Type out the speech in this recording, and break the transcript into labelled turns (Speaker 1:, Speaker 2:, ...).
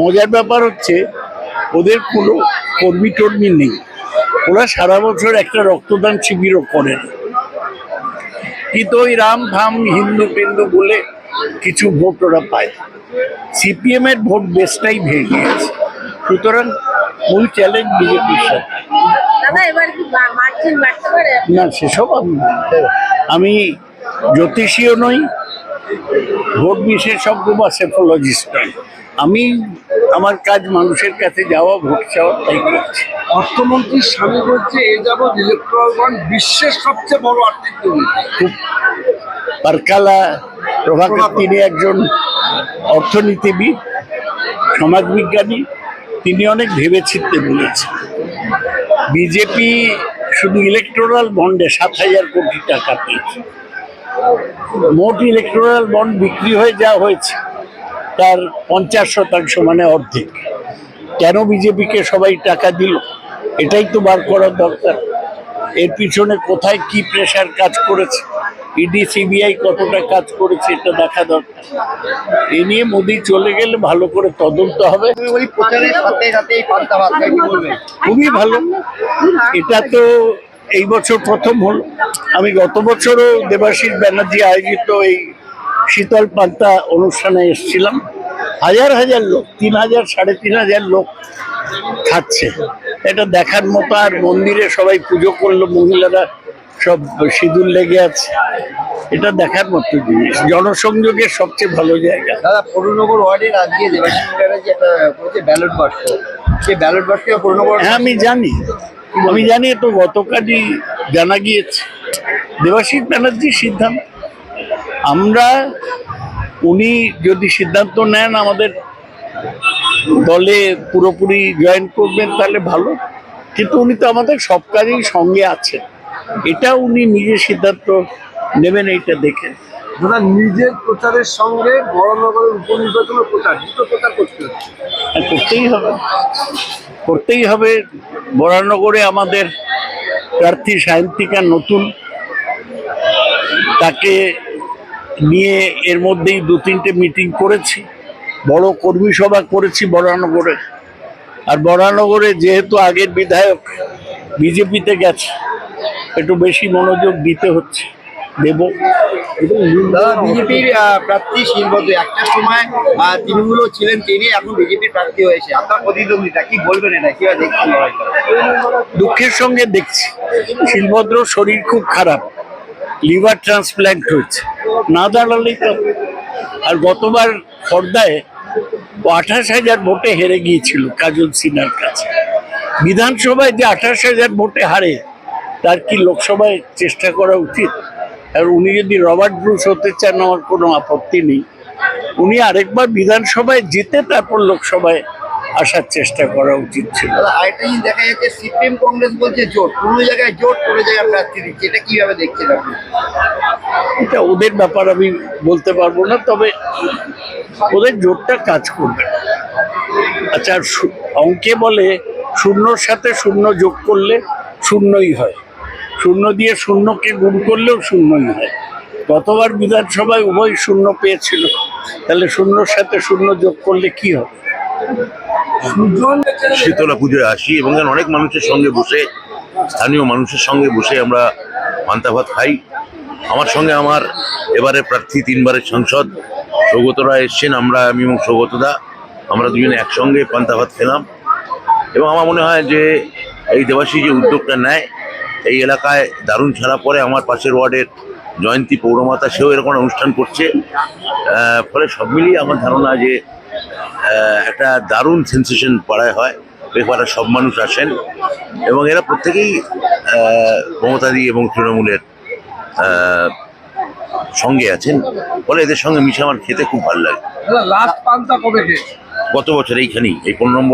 Speaker 1: মজার ব্যাপার হচ্ছে ওদের কোনো কর্মী টর্মী নেই। ওরা সারা বছর একটা রক্তদান শিবিরও করেন কিন্তু ওই রাম ফাম হিন্দু টিন্দু বলে কিছু ভোট ওরা পায়। সিপিএম এর ভোট বেসটাই ভেঙে গিয়েছে সুতরাং মূল চ্যালেঞ্জ বিজেপির সাথে। না সেসব আমি। আমি জ্যোতিষীয় নই ভোট বিশেষজ্ঞ বা সেফোলজিস্ট নই। আমি আমার কাজ মানুষের কাছে যাওয়া ভোট চাওয়া তাই করছি।
Speaker 2: অর্থমন্ত্রীর স্বামী বলছে এ যাবৎ ইলেকট্রাল বন্ড বিশ্বের সবচেয়ে বড় আর্থিক
Speaker 1: খুব পারকালা প্রভাকর তিনি একজন অর্থনীতিবিদ সমাজবিজ্ঞানী তিনি অনেক ভেবেচিন্তে বলেছেন। বিজেপি শুধু ইলেকট্রাল বন্ডে সাত হাজার কোটি টাকা পেয়েছে। মোট ইলেকট্রাল বন্ড বিক্রি হয়ে যা হয়েছে। তার পঞ্চাশ শতাংশ মানে অর্ধেক। কেন বিজেপিকে সবাই টাকা দিল? এটাই তো বার করার দরকার। এর পিছনে কোথায় কি প্রেশার কাজ করেছে? ইডি সিবিআই কতটা কাজ করেছে এটা দেখা দরকার। এ নিয়ে মোদি চলে গেলে ভালো করে তদন্ত হবে। খুবই ভালো। এটা তো এই বছর প্রথম হলো। আমি গত বছরও দেবাশিস ব্যানার্জি আয়োজিত এই শীতল পান্তা অনুষ্ঠানে এসেছিলাম। হাজার হাজার লোক তিন হাজার সাড়ে তিন হাজার লোক খাচ্ছে। এটা দেখার মতো আর মন্দিরে সবাই পুজো করল মহিলারা সব সিঁদুর লেগে আছে। এটা দেখার মতো জিনিস। জনসংযোগের সবচেয়ে ভালো জায়গা।
Speaker 3: দাদা পৌরনগর ওয়ার্ডের আজকে দেবাশিস ব্যানার্জি একটা করেছে ব্যালট বাক্স সেই ব্যালট বাক্সে পৌরনগর
Speaker 1: হ্যাঁ আমি জানি। আমি জানি তো গতকালই জানা গিয়েছে। দেবাশিস ব্যানার্জির সিদ্ধান্ত। আমরা উনি যদি সিদ্ধান্ত নেন আমাদের দলে পুরোপুরি জয়েন করবেন তাহলে ভালো। কিন্তু উনি তো আমাদের সব কাজেই সঙ্গে আছেন। এটা উনি নিজে সিদ্ধান্ত নেবেন এইটা দেখে।
Speaker 2: দাদা নিজের প্রচারের সঙ্গে বড়নগরের উপনির্বাচনের প্রচার দুটো প্রচার করতে হচ্ছে।
Speaker 1: করতেই হবে। করতেই হবে। বরানগরে আমাদের প্রার্থী সায়ন্তিকা নতুন তাকে নিয়ে এর মধ্যেই দু তিনটে মিটিং করেছি। বড় কর্মী সভা করেছি বরানগরে। আর বরানগরে যেহেতু আগের বিধায়ক বিজেপিতে গেছে একটু বেশি মনোযোগ দিতে হচ্ছে। দেব।
Speaker 3: বিজেপির প্রার্থী শিলবদ্ধ একটা সময় আহ, তৃণমূলও ছিলেন তিনি এখন বিজেপির প্রার্থী হয়েছে। আপনার প্রতিদ্বন্দ্বিতা কি বলবেন এটা? কীভাবে দেখছেন
Speaker 1: দুঃখের সঙ্গে দেখছি। শিলভদ্র শরীর খুব খারাপ। লিভার ট্রান্সপ্ল্যান্ট হয়েছে। না দাঁড়ালেই তো আর গতবার খর্দায় আঠাশ হাজার ভোটে হেরে গিয়েছিল কাজল সিনহার কাছে। বিধানসভায় যে আঠাশ হাজার ভোটে হারে, তার কি লোকসভায় চেষ্টা করা উচিত? আর উনি যদি রবার্ট ব্রুস হতে চান, আমার কোনো আপত্তি নেই। উনি আরেকবার বিধানসভায় জিতে তারপর লোকসভায় আসার চেষ্টা করা উচিত ছিল।
Speaker 3: আরেকটা জিনিস দেখা যাচ্ছে সিপিএম কংগ্রেস বলছে জোট কোনো জায়গায় জোট কোনো জায়গায় প্রার্থী দিচ্ছে এটা কীভাবে দেখছেন আপনি?
Speaker 1: এটা ওদের ব্যাপার আমি বলতে পারব না তবে ওদের জোরটা কাজ করবে। আচ্ছা অঙ্কে বলে শূন্যর সাথে শূন্য যোগ করলে শূন্যই হয়। শূন্য দিয়ে শূন্যকে গুণ করলেও শূন্যই হয়। গতবার বিধানসভায় উভয় শূন্য পেয়েছিল। তাহলে শূন্যর সাথে শূন্য যোগ করলে কি হবে?
Speaker 4: শীতলা পুজোয় আসি এবং অনেক মানুষের সঙ্গে বসে, স্থানীয় মানুষের সঙ্গে বসে আমরা পান্তা ভাত খাই। আমার সঙ্গে আমার এবারে প্রার্থী তিনবারের সংসদ সৌগতরা এসছেন, আমরা, আমি এবং সৌগতদা আমরা দুজনে একসঙ্গে পান্তা ভাত খেলাম। এবং আমার মনে হয় যে এই দেবাসী যে উদ্যোগটা নেয়, এই এলাকায় দারুণ ছাড়া পরে আমার পাশের ওয়ার্ডের জয়ন্তী পৌরমাতা, সেও এরকম অনুষ্ঠান করছে। ফলে সব মিলিয়ে আমার ধারণা যে একটা দারুণ সেন্সেশন পাড়ায় হয়। ওই পাড়ার সব মানুষ আসেন এবং এরা প্রত্যেকেই মমতাদি এবং তৃণমূলের সঙ্গে আছেন। ফলে এদের সঙ্গে মিশে আমার খেতে খুব ভালো লাগে।
Speaker 2: লাস্ট পান্তা কবে
Speaker 4: গত বছর এইখানেই এই পনেরো নম্বর